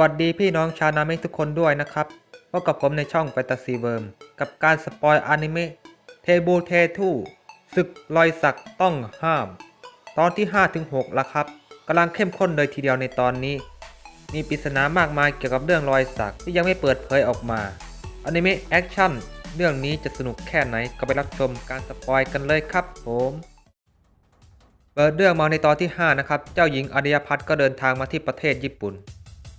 วัสดีพี่น้องชาวนาเมะทุกคนด้วยนะครับพบกับผมในช่องแฟนตาซีเวิร์มกับการสปอยอนิเมะเทบูเททูศึกรอยสักต้องห้าม ตอนที่5-6ล้วครับกำลังเข้มข้นเลยทีเดียวในตอนนี้ มีปริศนามากมายเกี่ยวกับเรื่องรอยสักที่ยังไม่เปิดเผยออกมาอนิเมะแอคชั่นเรื่องนี้จะสนุกแค่ไหนก็ไปรับชมการสปอยกันเลยครับผมเปิดเรื่องมาในตอนที่ 5 นะครับ เจ้าหญิงอารยพัฒน์ก็เดินทางมาที่ประเทศญี่ปุ่น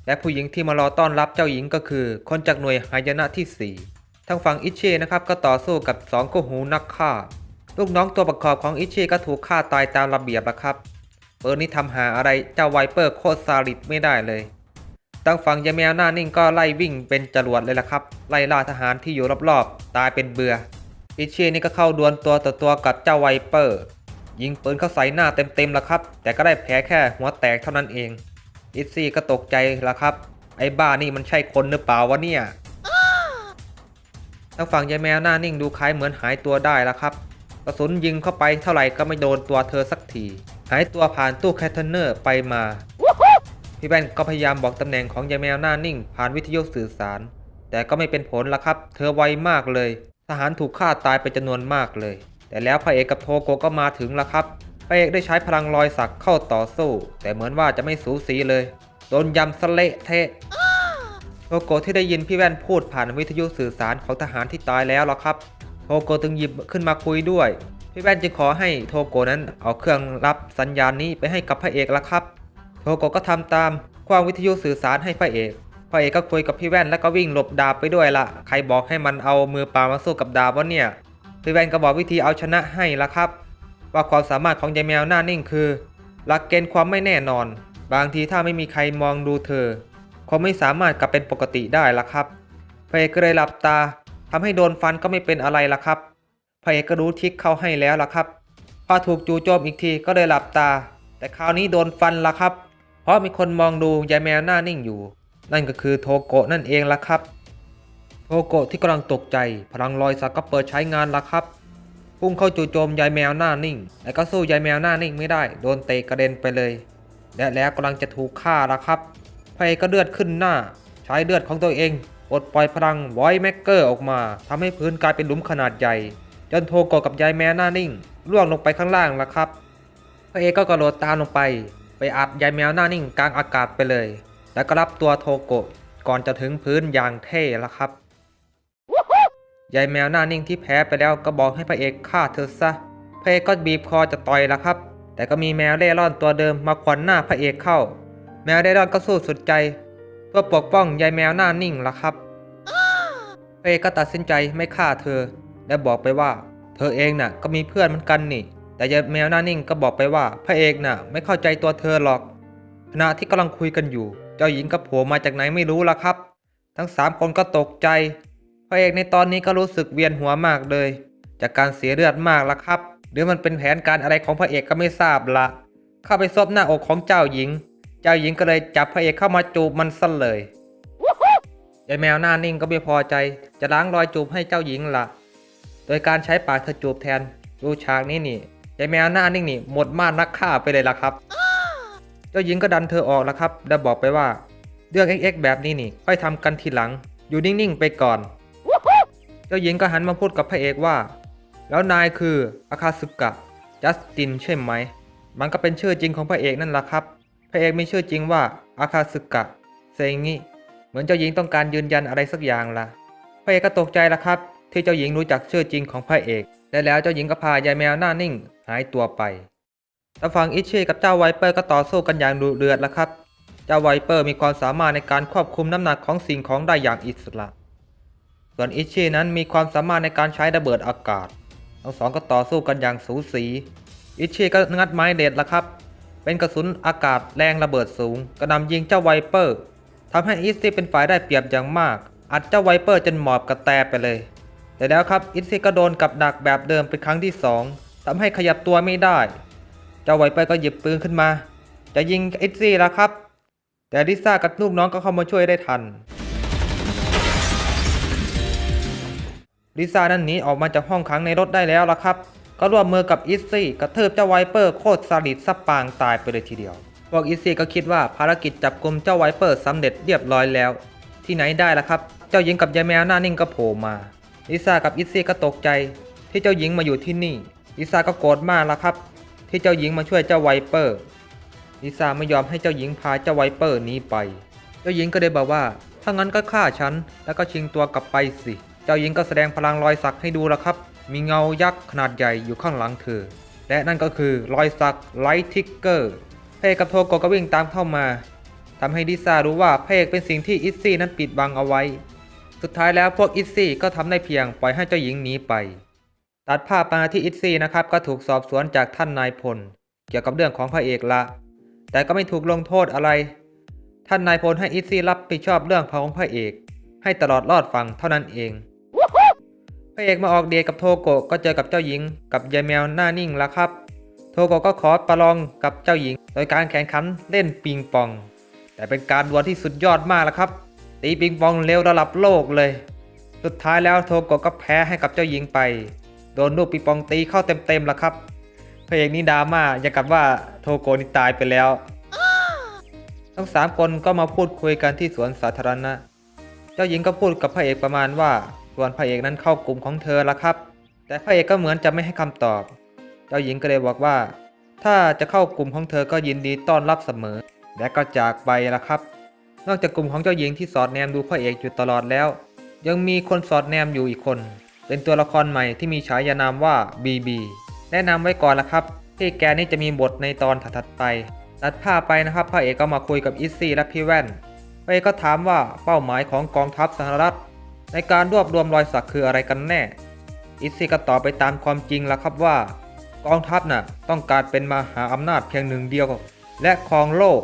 และผู้หญิงที่มารอต้อนรับเจ้าหญิงก็คือ คนจากหน่วยหายนะที่ 4 ทางฝั่งอิเชนะครับก็ต่อสู้กับสองคู่หูนักฆ่า ลูกน้องตัวประกอบของอิเชก็ถูกฆ่าตายตามระเบียบแล้วครับเปิดนี้ทำหาอะไรเจ้าไวเปอร์โคตรซาลิดไม่ได้เลยทางฝั่งยาแมวหน้านิ่งก็ไล่วิ่งเป็นจรวดเลยละครับ ไล่ล่าทหารที่อยู่รอบๆ ตายเป็นเบืออิเชนี่ก็เข้าดวลตัวต่อตัวกับเจ้าไวเปอร์ ยิงปืนเข้าใส่หน้าเต็มๆละครับ แต่ก็ได้แผลแค่หัวแตกเท่านั้นเอง อิซซี่ก็ตกใจละครับ ไอ้บ้านี่มันใช่คนหรือเปล่าวะเนี่ยทางฝั่งยายแมวหน้านิ่งดูคล้ายเหมือนหายตัวได้ละครับ กระสุนยิงเข้าไปเท่าไหร่ก็ไม่โดนตัวเธอสักที หายตัวผ่านตู้แคทเทนเนอร์ไปมา พี่แว่นก็พยายามบอกตำแหน่งของยายแมวหน้านิ่ง ผ่านวิทยุสื่อสาร แต่ก็ไม่เป็นผลละครับ เธอไวมากเลย ทหารถูกฆ่าตายไปจำนวนมากเลย แต่แล้วพระเอกกับโทโกก็มาถึงละครับ พระเอกได้ใช้พลังรอยสักเข้าต่อสู้ แต่เหมือนว่าจะไม่สูสีเลย โดนยำสเละเทะโทโกที่ได้ยินพี่แว่นพูดผ่านวิทยุสื่อสารของทหารที่ตายแล้วล่ะครับโทโกจึงหยิบขึ้นมาคุยด้วย พี่แว่นจึงขอให้โทโกนั้นเอาเครื่องรับสัญญาณนี้ไปให้กับพระเอกละครับ โทโกก็ทำตามคว้างวิทยุสื่อสารให้พระเอก พระเอกก็คุยกับพี่แว่นแล้วก็วิ่งหลบดาบไปด้วยละใครบอกให้มันเอามือปามาสู้กับดาบวะเนี่ย พี่แว่นก็บอกวิธีเอาชนะให้ละครับ ว่าความสามารถของยายแมวหน้านิ่งคือ หลักเกณฑ์ความไม่แน่นอน บางทีถ้าไม่มีใครมองดูเธอคงไม่สามารถกลับเป็นปกติได้ละครับพระเอกก็เลยหลับตาทำให้โดนฟันก็ไม่เป็นอะไรละครับพระเอกก็รู้ทิกเข้าให้แล้วละครับพอถูกจู่โจมอีกทีก็เลยหลับตา แต่คราวนี้โดนฟันละครับ เพราะมีคนมองดูยายแมวหน้านิ่งอยู่ นั่นก็คือโทโกะนั่นเองละครับ โทโกะที่กำลังตกใจ พลังรอยสักก็เปิดใช้งานละครับ พุ่งเข้าจู่โจมยายแมวหน้านิ่งแต่ก็สู้ยายแมวหน้านิ่งไม่ได้ โดนเตะกระเด็นไปเลย และแล้วกำลังจะถูกฆ่าละครับพระเอกก็เลือดขึ้นหน้า ใช้เลือดของตัวเองปลดปล่อยพลังไวแม็กเกอร์ออกมาทำให้พื้นกลายเป็นหลุมขนาดใหญ่ จนโทโกกับยายแมวหน้านิ่งร่วงลงไปข้างล่างละครับพระเอกก็กระโดดตามลงไป ไปอัดยายแมวหน้านิ่งกลางอากาศไปเลย แล้วก็รับตัวโทโกะก่อนจะถึงพื้นอย่างเท่ละครับ ยายแมวหน้านิ่งที่แพ้ไปแล้วก็บอกให้พระเอกฆ่าเธอซะ พระเอกก็บีบคอจะต่อยละครับ แต่ก็มีแมวเล่ร่อนตัวเดิมมาขวัญหน้าพระเอกเข้า แมวเล่ร่อนก็สู้สุดใจ เพื่อปกป้องยายแมวหน้านิ่งละครับ พระเอกก็ตัดสินใจไม่ฆ่าเธอ และบอกไปว่า เธอเองน่ะก็มีเพื่อนเหมือนกันนี่ แต่ยายแมวหน้านิ่งก็บอกไปว่า พระเอกน่ะไม่เข้าใจตัวเธอหรอก ขณะที่กำลังคุยกันอยู่ เจ้าหญิงก็โผล่มาจากไหนไม่รู้ละครับ ทั้งสามคนก็ตกใจ พระเอกในตอนนี้ก็รู้สึกเวียนหัวมากเลย จากการเสียเลือดมากละครับ หรือมันเป็นแผนการอะไรของพระเอกก็ไม่ทราบละเข้าไปซบหน้าอกของเจ้าหญิง เจ้าหญิงก็เลยจับพระเอกเข้ามาจูบมันซะเลยยายแมวหน้านิ่งก็ไม่พอใจ จะล้างรอยจูบให้เจ้าหญิงละโดยการใช้ปากเธอจูบแทน ดูฉากนี้นี่ยายแมวหน้านิ่งนี่หมดม่านนักฆ่าไปเลยละครับ เจ้าหญิงก็ดันเธอออกล้วครับ แล้วบอกไปว่า เรื่อง XX แบบนี้นี่ค่อยทำกันทีหลัง อยู่นิ่งๆไปก่อน เจ้าหญิงก็หันมาพูดกับพระเอกว่า แล้วนายคืออาคาสึกะจัสตินใช่ไหม มันก็เป็นชื่อจริงของพระเอกนั่นแหละครับ พระเอกมีชื่อจริงว่าอาคาสึกะเซงิเหมือนเจ้าหญิงต้องการยืนยันอะไรสักอย่างละพระเอกก็ตกใจละครับ ที่เจ้าหญิงรู้จักชื่อจริงของพระเอก และแล้วเจ้าหญิงก็พายายแมวหน้านิ่งหายตัวไปทางฝั่งอิชชี่กับเจ้าไวเปอร์ก็ต่อสู้กันอย่างดุเดือดละครับ เจ้าไวเปอร์มีความสามารถในการควบคุมน้ำหนักของสิ่งของได้อย่างอิสระ ส่วนอิชชี่นั้นมีความสามารถในการใช้ระเบิดอากาศ ทั้งสองก็ต่อสู้กันอย่างสูสี อิชชี่ก็งัดไม้เด็ดละครับ เป็นกระสุนอากาศแรงระเบิดสูง กระนำยิงเจ้าไวเปอร์ทำให้อิชชี่เป็นฝ่ายได้เปรียบอย่างมาก อัดเจ้าไวเปอร์จนหมอบกระแตไปเลย แต่แล้วครับอิชชี่ก็โดนกับดักแบบเดิมเป็นครั้งที่สองทำให้ขยับตัวไม่ได้ เจ้าไวเปอร์ก็หยิบปืนขึ้นมา จะยิงอิชชี่แล้วครับ แต่ลิซ่ากับลูกน้องก็เข้ามาช่วยได้ทัน ลิซ่านั้นหนีออกมาจากห้องขังในรถได้แล้วล่ะครับ ก็ร่วมมือกับอิซซี่กระเทืบเจ้าไวเปอร์โคตรสลิดซับปางตายไปเลยทีเดียวพวกอิซี่ก็คิดว่าภารกิจจับกลุ่มเจ้าไวเปอร์สำเร็จเรียบร้อยแล้ว ที่ไหนได้ล่ะครับ เจ้าหญิงกับยายแมวหน้านิ่งก็โผล่มาลิซ่ากับอิซี่ก็ตกใจ ที่เจ้าหญิงมาอยู่ที่นี่ลิซ่าก็โกรธมากละครับ ที่เจ้าหญิงมาช่วยเจ้าไวเปอร์ลิซ่าไม่ยอมให้เจ้าหญิงพาเจ้าไวเปอร์นี้ไป เจ้าหญิงก็เลยบอกว่าถ้างั้นก็ฆ่าฉันแล้วก็ชิงตัวกลับไปสิ เจ้าหญิงก็แสดงพลังรอยสักให้ดูล้วครับ มีเงายักษ์ขนาดใหญ่อยู่ข้างหลังเธอ และนั่นก็คือรอยสักไลท์ทิกเกอร์พระเอกกับโทโกก็วิ่งตามเข้ามาทำให้ดิซารู้ว่าพระเอกเป็นสิ่งที่อิซซี่นั้นปิดบังเอาไว้ สุดท้ายแล้วพวกอิซซี่ก็ทำได้เพียงปล่อยให้เจ้าหญิงหนีไป ตัดภาพมาที่อิซซี่นะครับก็ถูกสอบสวนจากท่านนายพล เกี่ยวกับเรื่องของพระเอกละ แต่ก็ไม่ถูกลงโทษอะไร ท่านนายพลให้อิซซี่รับผิดชอบเรื่องของพระเอก ให้ตลอดรอดฟังเท่านั้นเอง พระเอกมาออกเดทกับโทโกะก็เจอกับเจ้าหญิง กับยายแมวหน้านิ่งล้วครับ โทโกะก็ขอประลองกับเจ้าหญิง โดยการแข่งขันเล่นปิงปอง แต่เป็นการดวลที่สุดยอดมากล้วครับ ตีปิงปองเร็วระดับโลกเลย สุดท้ายแล้วโทโกะก็แพ้ให้กับเจ้าหญิงไป โดนลูกปิงปองตีเข้าเต็มๆล้วครับ พระเอกนี่ดราม่าอย่างกับว่าโทโกะนี่ตายไปแล้ว ทั้งสามคนก็มาพูดคุยกันที่สวนสาธารณะ เจ้าหญิงก็พูดกับพระเอกประมาณว่า ส่วนพระเอกนั้นเข้ากลุ่มของเธอละครับ แต่พระเอกก็เหมือนจะไม่ให้คำตอบ เจ้าหญิงก็เลยบอกว่า ถ้าจะเข้ากลุ่มของเธอก็ยินดีต้อนรับเสมอ และก็จากไปละครับ นอกจากกลุ่มของเจ้าหญิงที่สอดแนมดูพระเอกอยู่ตลอดแล้ว ยังมีคนสอดแนมอยู่อีกคน เป็นตัวละครใหม่ที่มีฉายานามว่าบีบีแนะนำไว้ก่อนละครับที่แกนี่จะมีบทในตอนถัดๆไปตัดภาไปนะครับพระเอกก็มาคุยกับอิซซี่และพี่แว่นพระเอกก็ถามว่าเป้าหมายของกองทัพสหรัฐ ในการรวบรวมรอยสักคืออะไรกันแน่ อิซซี่ก็ตอบไปตามความจริงแล้วครับว่า กองทัพน่ะต้องการเป็นมหาอำนาจเพียงหนึ่งเดียว และครองโลก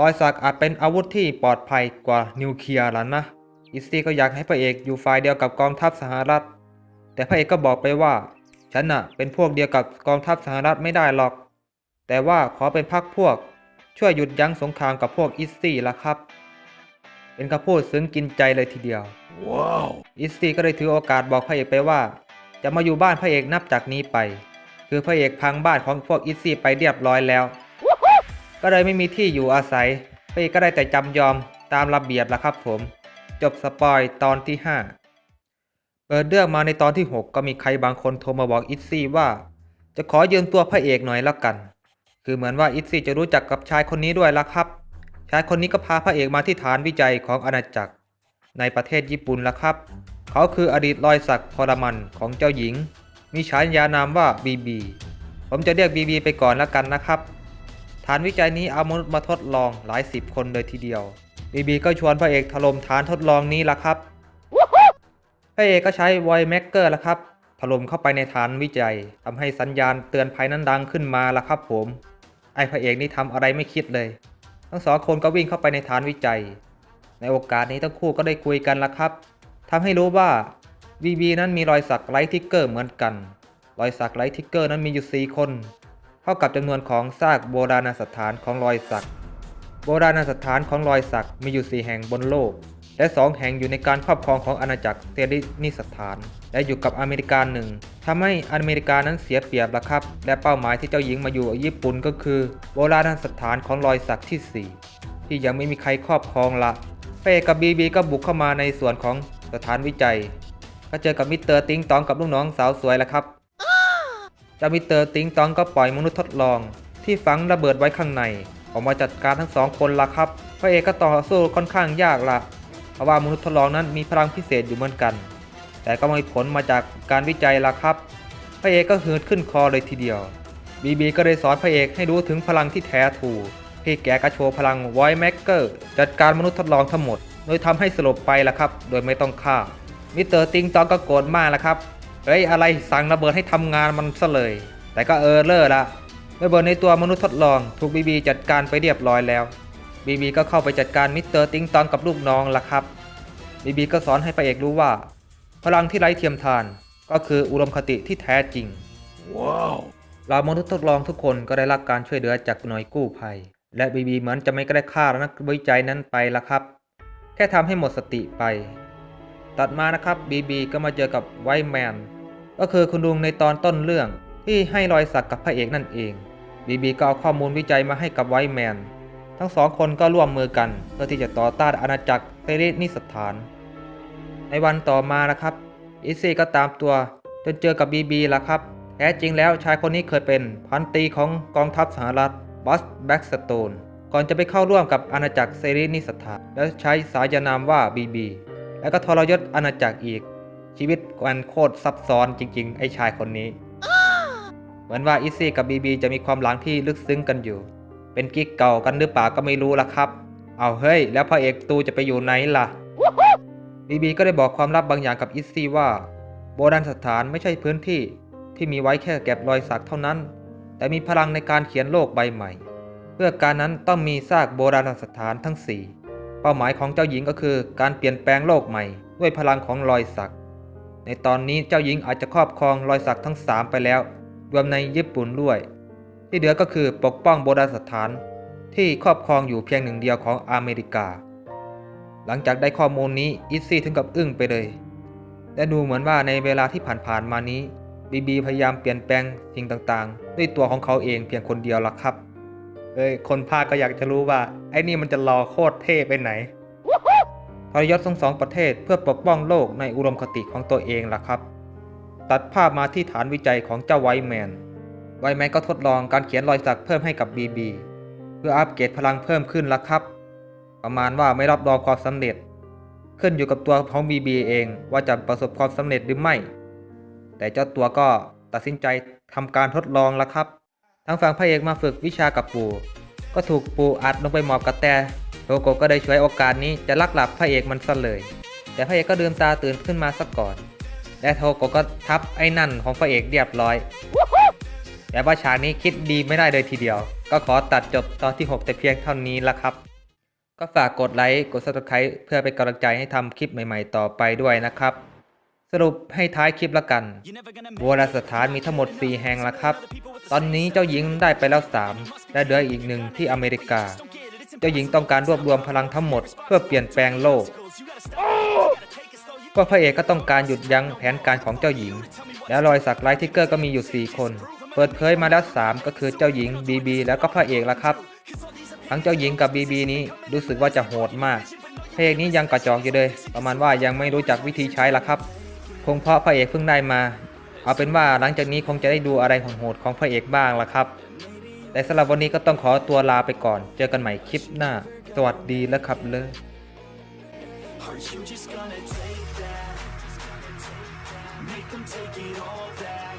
รอยสักอาจเป็นอาวุธที่ปลอดภัยกว่านิวเคลียร์แล้วนะ อิซซี่ก็อยากให้พระเอกอยู่ฝ่ายเดียวกับกองทัพสหรัฐ แต่พระเอกก็บอกไปว่า ฉันน่ะเป็นพวกเดียวกับกองทัพสหรัฐไม่ได้หรอก แต่ว่าขอเป็นพักพวก ช่วยหยุดยั้งสงครามกับพวกอิซซี่ละครับ เป็นคำพูดซึ้งกินใจเลยทีเดียว Wow. อิสตี้ก็เลยถือโอกาสบอกพระเอกไปว่า จะมาอยู่บ้านพระเอกนับจากนี้ไป คือพระเอกพังบ้านของพวกอิสซี่ไปเรียบร้อยแล้ว ก็เลยไม่มีที่อยู่อาศัยพระเอกก็ได้แต่จำยอมตามระเบียบละครับผม จบสปอยตอนที่ 5 เปิดเรื่องมาในตอนที่ 6 ก็มีใครบางคนโทรมาบอกอิสซี่ว่า จะขอยืมตัวพระเอกหน่อยละกัน คือเหมือนว่าอิสซี่จะรู้จักกับชายคนนี้ด้วยละครับ ชายคนนี้ก็พาพระเอกมาที่ฐานวิจัยของอาณาจักร ในประเทศญี่ปุ่นละครับ เขาคืออดีตรอยสักทรมันของเจ้าหญิง มีฉายานามว่าบีบี ผมจะเรียกบีบีไปก่อนแล้วกันนะครับ ฐานวิจัยนี้เอามนุษย์มาทดลองหลายสิบคนเลยทีเดียวบีบีก็ชวนพระเอกถล่มฐานทดลองนี้ละครับ พระเอกก็ใช้ไวแม็กเกอร์ละครับ ถล่มเข้าไปในฐานวิจัยทำให้สัญญาณเตือนภัยนั้นดังขึ้นมาละครับผม ไอพระเอกนี่ทำอะไรไม่คิดเลย ทั้งสองคนก็วิ่งเข้าไปในฐานวิจัย ในโอกาสนี้ทั้งคู่ก็ได้คุยกันละครับทำให้รู้ว่าวีบีนั้นมีรอยสักไลท์ทิกเกอร์เหมือนกัน รอยสักไลท์ทิกเกอร์นั้นมีอยู่ 4 คน เท่ากับจำนวนของซากโบราณสถานของรอยสัก โบราณสถานของรอยสักมีอยู่ 4 แห่งบนโลก และ 2 แห่งอยู่ในการครอบครองของอาณาจักรเซรินิสถาน และอยู่กับอเมริกาหนึ่งทำให้อเมริกานั้นเสียเปรียบละครับ และเป้าหมายที่เจ้าหญิงมาอยู่ญี่ปุ่นก็คือโบราณสถานของรอยสักที่ 4 ที่ยังไม่มีใครครอบครองละเป้กับบีบีก็บุกเข้ามาในส่วนของสถานวิจัย ก็เจอกับมิสเตอร์ติงตองกับลูกน้องสาวสวยล้วครับเจ้ามิสเตอร์ติงตองก็ปล่อยมนุษย์ทดลอง ที่ฝังระเบิดไว้ข้างในออกมาจัดการทั้งสองคนละครับพระเอกก็ต่อสู้ค่อนข้างยากละ ราะว่ามนุษย์ทดลองนั้นมีพลังพิเศษอยู่เหมือนกัน แต่ก็มีผลมาจากการวิจัยละครับ พระเอกก็หืดขึ้นคอเลยทีเดียว บีบีก็เลยสอนพระเอกให้รู้ถึงพลังที่แท้ถูกพี่แกก็โชว์พลังไวแม็กเกอร์จัดการมนุษย์ทดลองทั้งหมด โดยทำให้สลบไปละครับ โดยไม่ต้องฆ่า มิสเตอร์ติงตองก็โกรธมากละครับ เฮ้ยอะไรสั่งระเบิดให้ทำงานมันซะเลย แต่ก็เออเลอร์ละระเบิดในตัวมนุษย์ทดลอง ถูกบีบีจัดการไปเรียบร้อยแล้ว บีบีก็เข้าไปจัดการมิสเตอร์ติงตองกับลูกน้องละครับบีบีก็สอนให้พระเอกรู้ว่า พลังที่ไร้เทียมทานก็คืออุดมคติที่แท้จริง Wow. เรามนุษย์ทดลองทุกคนก็ได้รับการช่วยเหลือจากหน่วยกู้ภัย และบีบีเหมือนจะไม่ได้ฆ่านักวิจัยนั้นไปละครับ แค่ทำให้หมดสติไป ตัดมานะครับบีบีก็มาเจอกับไวท์แมนก็คือคุณลุงในตอนต้นเรื่องที่ให้รอยสักกับพระเอกนั่นเองบีบีบีก็เอาข้อมูลวิจัยมาให้กับไวท์แมน ทั้งสองคนก็ร่วมมือกัน เพื่อที่จะต่อต้านอาณาจักรเซเรนิสถาน ในวันต่อมานะครับอิซี่ก็ตามตัวจนเจอกับบีบีละครับ แท้จริงแล้วชายคนนี้เคยเป็นพันตีของกองทัพสหรัฐบัสแบ็กสโตนก่อนจะไปเข้าร่วมกับอาณาจักรเซเรนิสถาน และใช้สายนามว่าบีบีแล้วก็ทรยศอาณาจักรอีก ชีวิตมันโคตรซับซ้อนจริง ๆ ไอ้ชายคนนี้ เหมือนว่าอิซี่กับบีบีจะมีความหลังที่ลึกซึ้งกันอยู่ เป็นกิ๊กเก่ากันหรือเปล่าก็ไม่รู้ละครับ เอาเฮ้ย แล้วพระเอกตูจะไปอยู่ไหนล่ะ บีบีก็ได้บอกความลับบางอย่างกับอิซี่ว่า โบราณสถานไม่ใช่พื้นที่ที่มีไว้แค่เก็บรอยสักเท่านั้น แต่มีพลังในการเขียนโลกใบใหม่ เพื่อการนั้นต้องมีซากโบราณสถานทั้ง 4 เป้าหมายของเจ้าหญิงก็คือ การเปลี่ยนแปลงโลกใหม่ ด้วยพลังของรอยสัก ในตอนนี้เจ้าหญิงอาจจะครอบครองรอยสักทั้ง 3 ไปแล้ว รวมในญี่ปุ่นด้วย ที่เหลือก็คือปกป้องโบราณสถานที่ครอบครองอยู่เพียงหนึ่งเดียวของอเมริกา หลังจากได้ข้อมูลนี้อิซซี่ถึงกับอึ้งไปเลย และดูเหมือนว่าในเวลาที่ผ่านๆมานี้บีบีพยายามเปลี่ยนแปลงสิ่งต่างๆ ด้วยตัวของเขาเองเพียงคนเดียวละครับ เอ้ย คนภาคก็อยากจะรู้ว่า ไอ้นี่มันจะรอโคตรเท่ไปไหนทรยศทั้งสองประเทศเพื่อปกป้องโลกในอุดมคติของตัวเองล่ะครับ ตัดภาพมาที่ฐานวิจัยของเจ้าไวแมน ไวแมนก็ทดลองการเขียนรอยสักเพิ่มให้กับบีบีเพื่ออัปเกรดพลังเพิ่มขึ้นละครับ ประมาณว่าไม่รับรองความสำเร็จ ขึ้นอยู่กับตัวของบีบีเองว่าจะประสบความสำเร็จหรือไม่ แต่เจ้าตัวก็ตัดสินใจทำการทดลองล้วครับ ทั้งฝั่งพระเอกมาฝึกวิชากับปู่ก็ถูกปู่อัดลงไปหมอบกับแตโทโกะก็ได้ช่วยโอกาสนี้จะลักหลับพระเอกมันซะเลย แต่พระเอกก็ลืมตาตื่นขึ้นมาซะก่อน และโทโกะก็ทับไอ้นั่นของพระเอกเรียบร้อย แต่ว่าฉากนี้คิดดีไม่ได้เลยทีเดียว ก็ขอตัดจบตอนที่ 6 แต่เพียงเท่านี้ละครับ ก็ฝากกดไลค์ กด subscribe เพื่อเป็นกำลังใจให้ทำคลิปใหม่ๆต่อไปด้วยนะครับ สรุปให้ท้ายคลิปละกันโบราณสถานมีทั้งหมด 4 แห่งละครับ ตอนนี้เจ้าหญิงได้ไปแล้ว 3 และเหลืออีกหนึ่งที่อเมริกา เจ้าหญิงต้องการรวบรวมพลังทั้งหมด เพื่อเปลี่ยนแปลงโลกก็พระเอกก็ต้องการหยุดยั้งแผนการของเจ้าหญิง แล้วรอยสักไลท์ทิกเกอร์ก็มีอยู่ 4 คน เปิดเผยมาแล้ว 3 ก็คือเจ้าหญิงบีบีแล้วก็พระเอกละครับ ทั้งเจ้าหญิงกับบีบีนี้รู้สึกว่าจะโหดมาก พระเอกนี้ยังกระจอกอยู่เลย ประมาณว่ายังไม่รู้จักวิธีใช้ละครับ คงเพราะพระเอกเพิ่งได้มา เอาเป็นว่าหลังจากนี้คงจะได้ดูอะไรของโหดของพระเอกบ้างละครับ แต่สำหรับวันนี้ก็ต้องขอตัวลาไปก่อน เจอกันใหม่คลิปหน้า สวัสดีแล้วครับเลย Are you just gonna take that? Make them take it all back.